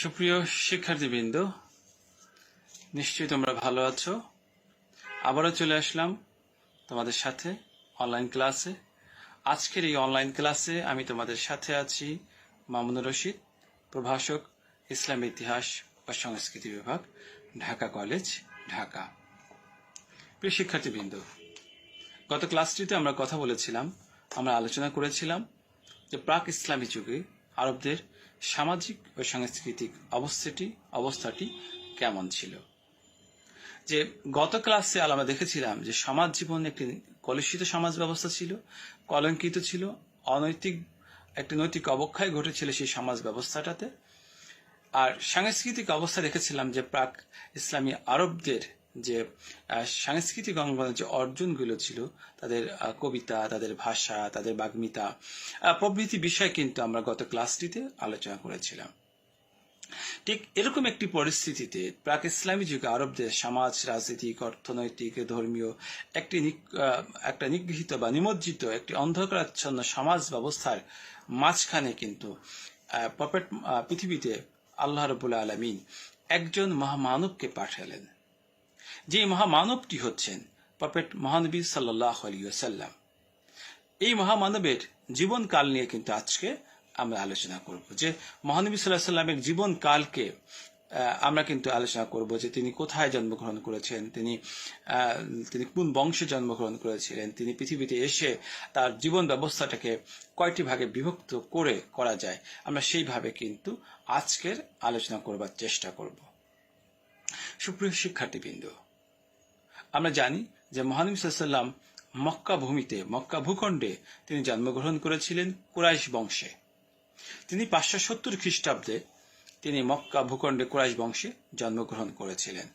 সুপ্রিয় শিক্ষার্থীবৃন্দ, নিশ্চয়ই তোমরা ভালো আছো। আবারও চলে আসলাম তোমাদের সাথে অনলাইন ক্লাসে আজকের এই অনলাইন ক্লাসে আমি তোমাদের সাথে আছি মামুনুর রশিদ, প্রভাষক, ইসলাম ইতিহাস ও সংস্কৃতি বিভাগ, ঢাকা কলেজ ঢাকা। প্রিয় শিক্ষার্থীবৃন্দ, গত ক্লাসটিতে আমরা কথা বলেছিলাম, আমরা আলোচনা করেছিলাম যে প্রাক ইসলামী যুগে আরবদের সামাজিক ও সাংস্কৃতিক অবস্থাটি অবস্থাটি কেমন ছিল? যে গত ক্লাসে আমরা দেখেছিলাম যে সমাজ জীবন একটি কলুষিত সমাজ ব্যবস্থা ছিল, কলঙ্কিত ছিল, অনৈতিক একটি নৈতিক অবক্ষয় ঘটেছিল সেই সমাজ ব্যবস্থাটাতে। আর সাংস্কৃতিক অবস্থা দেখেছিলাম যে প্রাক ইসলামী আরবদের যে সাংস্কৃতিক অঙ্গনের যে অর্জনগুলো ছিল, তাদের কবিতা, তাদের ভাষা, তাদের বাগ্মিতা প্রভৃতি বিষয় কিন্তু আমরা গত ক্লাসটিতে আলোচনা করেছিলাম। ঠিক এরকম একটি পরিস্থিতিতে প্রাক ইসলামী যুগে আরবদের সমাজ রাজনৈতিক অর্থনৈতিক, ধর্মীয় একটি একটা নিগৃহীত বা নিমজ্জিত একটি অন্ধকারাচ্ছন্ন সমাজ ব্যবস্থার মাঝখানে কিন্তু পৃথিবীতে আল্লাহ রবুল্লা আলমিন একজন মহামানবকে পাঠালেন। যে মহামানবটি হচ্ছেন পপেট মহানবী সাল্লাহ আলিয়াল্লাম এই মহামানবের জীবনকাল নিয়ে কিন্তু আজকে আমরা আলোচনা করব যে মহানবী সাল্লাহ সাল্লামের জীবনকালকে আমরা কিন্তু আলোচনা করব যে তিনি কোথায় জন্মগ্রহণ করেছেন, তিনি তিনি কোন বংশে জন্মগ্রহণ করেছিলেন, তিনি পৃথিবীতে এসে তার জীবন ব্যবস্থাটাকে কয়টি ভাগে বিভক্ত করে করা যায়, আমরা সেইভাবে কিন্তু আজকের আলোচনা করবার চেষ্টা করব। সুপ্রিয় শিক্ষার্থীবৃন্দ, আমরা জানি যে মহানবী সাল্লাম মক্কা ভূমিতে, মক্কা ভূখণ্ডে তিনি জন্মগ্রহণ করেছিলেন কুরাইশ বংশে। তিনি পাঁচশো সত্তর খ্রিস্টাব্দে তিনি মক্কা ভূখণ্ডে, কুরাইশ বংশে জন্মগ্রহণ করেছিলেন।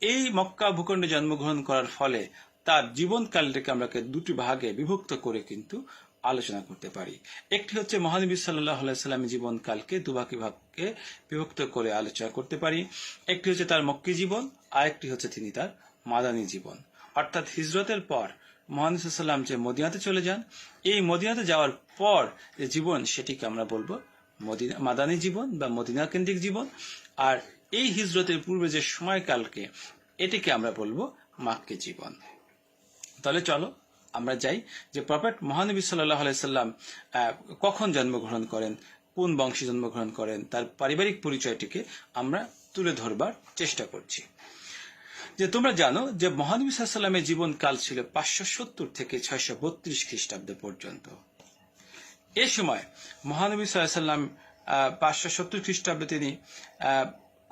এই মক্কা ভূখণ্ডে জন্মগ্রহণ করার ফলে তার জীবনকালটাকে আমরা দুটি ভাগে বিভক্ত করে কিন্তু আলোচনা করতে পারি। একটি হচ্ছে মহানবী সাল্লাহ সাল্লামের জীবনকালকে দুভাগে ভাগে বিভক্ত করে আলোচনা করতে পারি। একটি হচ্ছে তার মক্কি জীবন আর একটি হচ্ছে তিনি তার মাদানী জীবন। অর্থাৎ হিজরতের পর মহানবী সাল্লাম যে মদিনাতে চলে যান, এই মদিনাতে যাওয়ার পর যে জীবন, সেটিকে আমরা বলব মদিনা, মাদানী জীবন বা মদিনা কেন্দ্রিক জীবন। আর এই হিজরতের পূর্বে যে সময়কালকে, এটিকে আমরা বলব মাক্কি জীবন। তাহলে চলো আমরা যাই যে প্রফেট মহানবী সাল্লাহ সাল্লাম কখন জন্মগ্রহণ করেন, কোন বংশে জন্মগ্রহণ করেন, তার পারিবারিক পরিচয়টিকে আমরা তুলে ধরবার চেষ্টা করছি। যে তোমরা জানো যে মহানবী সাল্লামের জীবনকাল ছিল পাঁচশো সত্তর থেকে ছয়শো বত্রিশ খ্রিস্টাব্দ পর্যন্ত। এ সময় মহানবী সাল্লাম পাঁচশো সত্তর খ্রিস্টাব্দে তিনি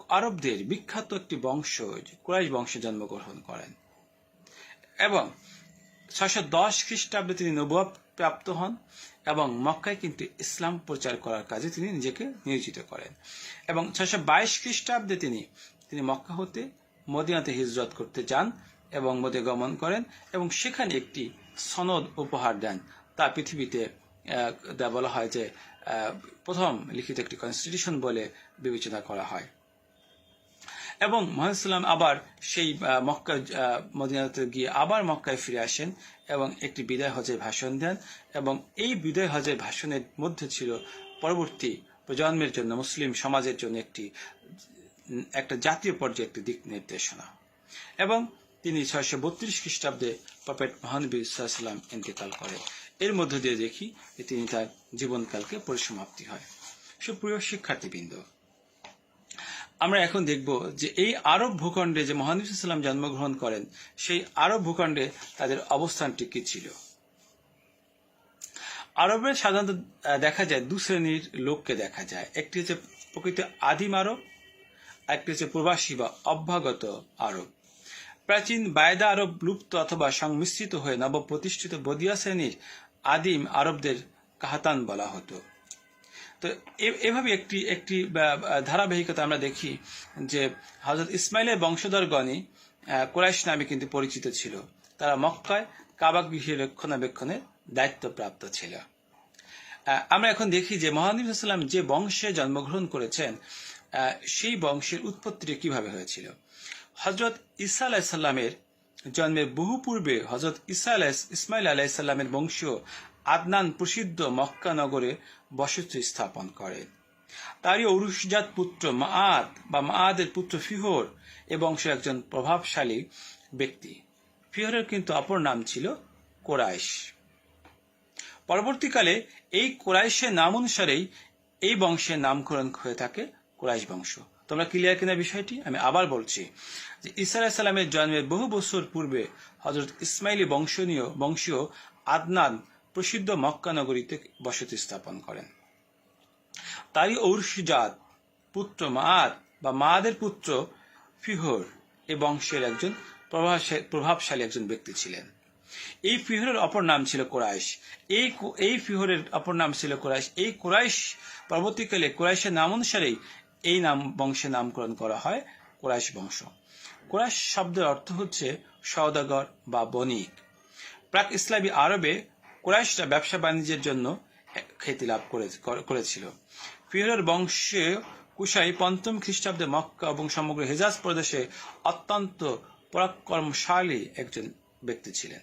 আরবদের বিখ্যাত একটি বংশ, কুরাইশ বংশে জন্মগ্রহণ করেন। এবং ছয়শো দশ খ্রিস্টাব্দে তিনি নবুয়া প্রাপ্ত হন এবং মক্কায় কিন্তু ইসলাম প্রচার করার কাজে তিনি নিজেকে নিয়োজিত করেন। এবং ছয়শো বাইশ খ্রিস্টাব্দে তিনি তিনি মক্কা হতে মদিনাতে হিজরত করতে যান এবং মদে গমন করেন এবং সেখানে একটি সনদ উপহার দেন। তা পৃথিবীতে বলা হয় যে প্রথম লিখিত একটি কনস্টিটিউশন বলে বিবেচনা করা হয়। এবং মহাসাল্লাম আবার সেই মক্কা মদিনাতে গিয়ে আবার মক্কায় ফিরে আসেন এবং একটি বিদায় হজের ভাষণ দেন এবং এই বিদায় হজের ভাষণের মধ্যে ছিল পরবর্তী প্রজন্মের জন্য, মুসলিম সমাজের জন্য একটি, একটা জাতীয় পর্যায়ে একটি দিক নির্দেশনা। এবং তিনি ছয়শো বত্রিশ খ্রিস্টাব্দে পপেট মহানবী সাল্লাম ইন্তেকাল করেন। এর মধ্য দিয়ে দেখি তিনি তার জীবনকালকে পরিসমাপ্তি হয়। সুপ্রিয় শিক্ষার্থীবৃন্দ আমরা এখন দেখব যে এই আরব ভূখণ্ডে যে মহানবী জন্মগ্রহণ করেন, সেই আরব ভূখণ্ডে তাদের অবস্থানটি কি ছিল? আরবের সাধারণত দেখা যায় দু শ্রেণির লোককে দেখা যায়। একটি হচ্ছে প্রকৃত আদিম আরব একটি হচ্ছে প্রবাসী বা অভ্যাগত আরব। প্রাচীন বায়দা আরব লুপ্ত অথবা সংমিশ্রিত হয়ে নবপ্রতিষ্ঠিত বদিয়া শ্রেণির আদিম আরবদের কাহাতান বলা হতো। তো এভাবে একটি একটি ধারাবাহিকতা আমরা দেখি যে হজরত ইসমাইলের বংশধরগণই কোরাইশ নামে কিন্তু পরিচিত ছিল। তারা মক্কায় কাবা গৃহের রক্ষণাবেক্ষণের দায়িত্বপ্রাপ্ত ছিল। আমরা এখন দেখি যে মহানবী সাল্লাম যে বংশে জন্মগ্রহণ করেছেন সেই বংশের উৎপত্তি কীভাবে হয়েছিল? হজরত ইসা আলাহিসাল্লামের জন্মের বহু পূর্বে হজরত ইসা আলাহ ইসমাইল আলাহিসাল্লামের বংশীয় আদনান প্রসিদ্ধ মক্কা নগরে বসতি স্থাপন করেন তারই ঔরুষজাত পুত্র মাআদ বা মাআদের পুত্র ফিহর এ বংশের একজন প্রভাবশালী ব্যক্তি। ফিহরের কিন্তু অপর নাম ছিল কোরাইশ। পরবর্তীকালে এই কোরাইশের নাম অনুসারেই এই বংশের নামকরণ হয়ে থাকে কোরাইশ বংশ। তোমরা ক্লিয়ার কিনা বিষয়টি? আমি আবার বলছি যে ইসা সালামের জন্মের বহু বছর পূর্বে হজরত ইসমাইলি বংশনীয়, বংশীয় আদনান প্রসিদ্ধ মক্কা নগরীতে বসতি স্থাপন করেন। তারই ঔরসিজাত পুত্র মাদ বা মাদের পুত্র ফিহর এ বংশের একজন প্রভাবশালী একজন ব্যক্তি ছিলেন। এই ফিহরের অপর নাম ছিল কোরাইশ। এই এই ফিহরের অপর নাম ছিল কোরাইশ। এই কোরাইশ পরবর্তীকালে কোরাইশের নাম অনুসারেই এই নাম, বংশের নামকরণ করা হয় কোরাইশ বংশ। কোরাইশ শব্দের অর্থ হচ্ছে সওদাগর বা বণিক। প্রাক ইসলামী আরবে কোরাইশরা ব্যবসা বাণিজ্যের জন্য খ্যাতি লাভ করে- করে- করেছিল। ফিহরের বংশে কুশাই পঞ্চম খ্রিস্টাব্দে মক্কা এবং সমগ্র হেজাজ প্রদেশে অত্যন্ত পরাক্রমশালী একজন ব্যক্তি ছিলেন।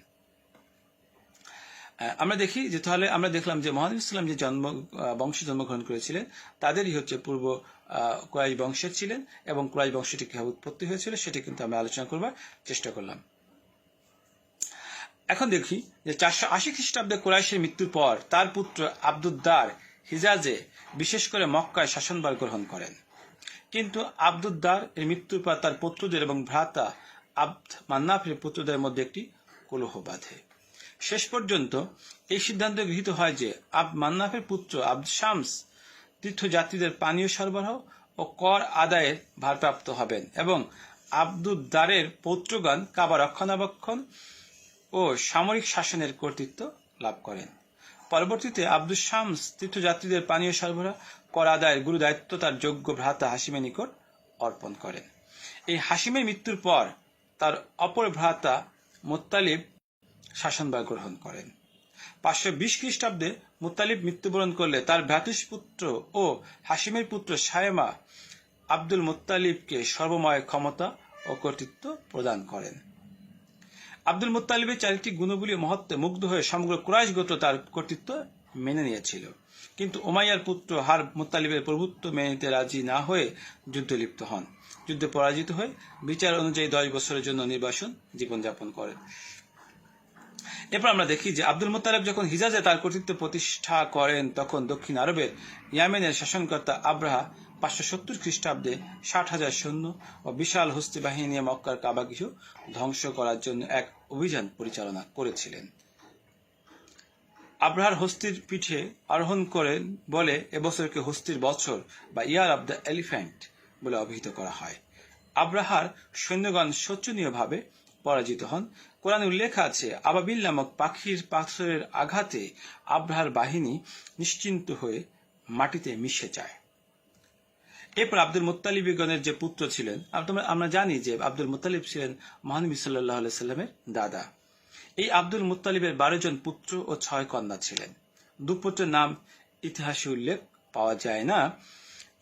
আমরা দেখি যে তাহলে আমরা দেখলাম যে মহানবী ইসলাম যে জন্ম বংশে জন্মগ্রহণ করেছিলেন, তাদেরই হচ্ছে পূর্ব কোরাইশ বংশের ছিলেন এবং কোরাইশ বংশটি কীভাবে উৎপত্তি হয়েছিল, সেটি কিন্তু আমরা আলোচনা করবার চেষ্টা করলাম। এখন দেখি যে চারশো আশি খ্রিস্টাব্দে কোরাইশের মৃত্যুর পর তার পুত্র আব্দুদ্দার হিজাজে বিশেষ করে মক্কায় শাসনভার গ্রহণ করেন। কিন্তু আব্দুদ্দার এর মৃত্যুর পর তার পুত্রদের এবং ভ্রাতা আব্দ মান্নাফের পুত্রদের মধ্যে একটি কলহ বাঁধে। শেষ পর্যন্ত এই সিদ্ধান্ত গৃহীত হয় যে আব মান্নাফের পুত্র আব্দ শামস তীর্থযাত্রীদের পানীয় সরবরাহ ও কর আদায়ের ভারপ্রাপ্ত হবেন এবং আব্দুদ্দারের পৌত্রগণ কাবা রক্ষণাবেক্ষণ ও সামরিক শাসনের কর্তৃত্ব লাভ করেন। পরবর্তীতে আব্দুল শামস তীর্থযাত্রীদের পানীয় সরবরাহ কর আদায়ের গুরু দায়িত্ব তার যোগ্য ভ্রাতা হাসিমের নিকট অর্পণ করেন। এই হাসিমের মৃত্যুর পর তার অপর ভ্রাতা মোত্তালিব শাসনভার গ্রহণ করেন। পাঁচশো বিশ খ্রিস্টাব্দে মুতালিব মৃত্যুবরণ করলে তার ভ্রাতুষ্পুত্র ও হাসিমের পুত্র সায়েমা আব্দুল মুত্তালিবকে সর্বময় ক্ষমতা ও কর্তৃত্ব প্রদান করেন। আব্দুল মুত্তালিবের চারিটি গুণগুলি মহত্বে মুগ্ধ হয়ে সমগ্র কুরাইশ গোত্র তার কর্তৃত্ব মেনে নিয়েছিল। কিন্তু ওমাইয়ার পুত্র হার মুত্তালিবের প্রভুত্ব মেনে নিতে রাজি না হয়ে যুদ্ধে লিপ্ত হন। যুদ্ধে পরাজিত হয়ে বিচার অনুযায়ী দশ বছরের জন্য নির্বাসন জীবনযাপন করেন। এরপর আমরা দেখি যে আব্দুল মুতালেব যখন হিজাজে তার কর্তৃত্ব প্রতিষ্ঠা করেন, তখন দক্ষিণ আরবের ইয়ামেনের শাসনকর্তা আব্রাহা পাঁচশো সত্তর খ্রিস্টাব্দে ষাট হাজার সৈন্য ও বিশাল হস্তি বাহিনী নিয়ে মক্কার কাবাগৃহ ধ্বংস করার জন্য এক অভিযান পরিচালনা করেছিলেন। আব্রাহার হস্তির পিঠে আরোহণ করেন বলে, এবছরকে হস্তির বছর বা ইয়ার অব দ্য এলিফ্যান্ট বলে অভিহিত করা হয়। আব্রাহার সৈন্যগণ শোচনীয়ভাবে পরাজিত হন। কোরআন উল্লেখ আছে, আবাবিল নামক পাখির পাথরের আঘাতে আব্রাহার বাহিনী নিশ্চিন্ত হয়ে মাটিতে মিশে যায়। এরপর আব্দুল মুত্তালিবগণের যে পুত্র ছিলেন আমরা- জানি যে আব্দুল মুত্তালিব ছিলেন মহানবী সাল্লাহ সাল্লামের দাদা। এই আব্দুল মুত্তালিবের বারো জন পুত্র ও ছয় কন্যা ছিলেন। দুপুত্রের নাম ইতিহাসে উল্লেখ পাওয়া যায় না।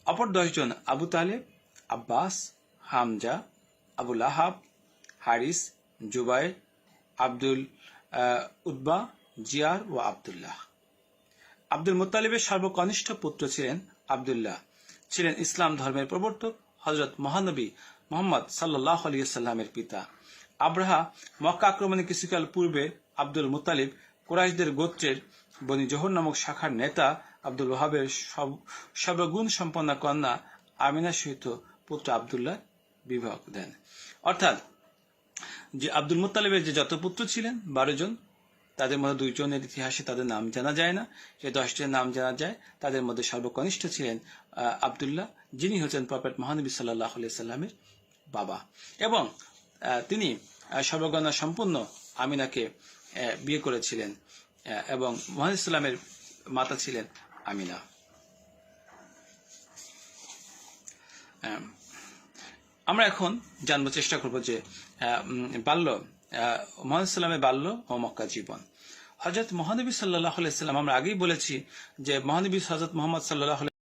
অপর দশজন আবু তালেব, আব্বাস, হামজা আবুল আহাব হারিস, জুবাইর, আব্দুল উদ্বা জিয়ার ও আবদুল্লাহ। আব্দুল মুত্তালিবের সর্বকনিষ্ঠ পুত্র ছিলেন আবদুল্লাহ। ছিলেন ইসলাম ধর্মের প্রবর্তক হজরত মহানবী মোহাম্মদ সাল্লাহ আলিয়াল্লামের পিতা। আব্রাহা মক্কা আক্রমণের কিছুকাল পূর্বে আব্দুল মুতালিব কুরাইশদের গোত্রের বনি জোহর নামক শাখার নেতা আব্দুল ওহাবের সর্বগুণ সম্পন্ন কন্যা আমিনার সহিত পুত্র আবদুল্লাহ বিবাহ দেন। অর্থাৎ যে আব্দুল মুতালিবের যে যত পুত্র ছিলেন, বারো জন তাদের মধ্যে দুইজনের ইতিহাসে তাদের নাম জানা যায় না। যে দশজনের নাম জানা যায় তাদের মধ্যে সর্বকনিষ্ঠ ছিলেন আবদুল্লাহ যিনি হচ্ছেন প্রফেট মহানবী সাল্লাহ সাল্লামের বাবা। এবং তিনি আহ, সর্বগণা সম্পূর্ণ আমিনাকে বিয়ে করেছিলেন এবং মহানবী ইসলামের মাতা ছিলেন আমিনা। আমরা এখন জানব চেষ্টা করব যে বাল্য মোহাম্মদ সাল্লামের বাল্য ও মক্কা জীবন। হজরত মহানবী সাল্লাহ সাল্লাম, আমরা আগেই বলেছি যে মহানবী হজরত মোহাম্মদ সাল্লাহ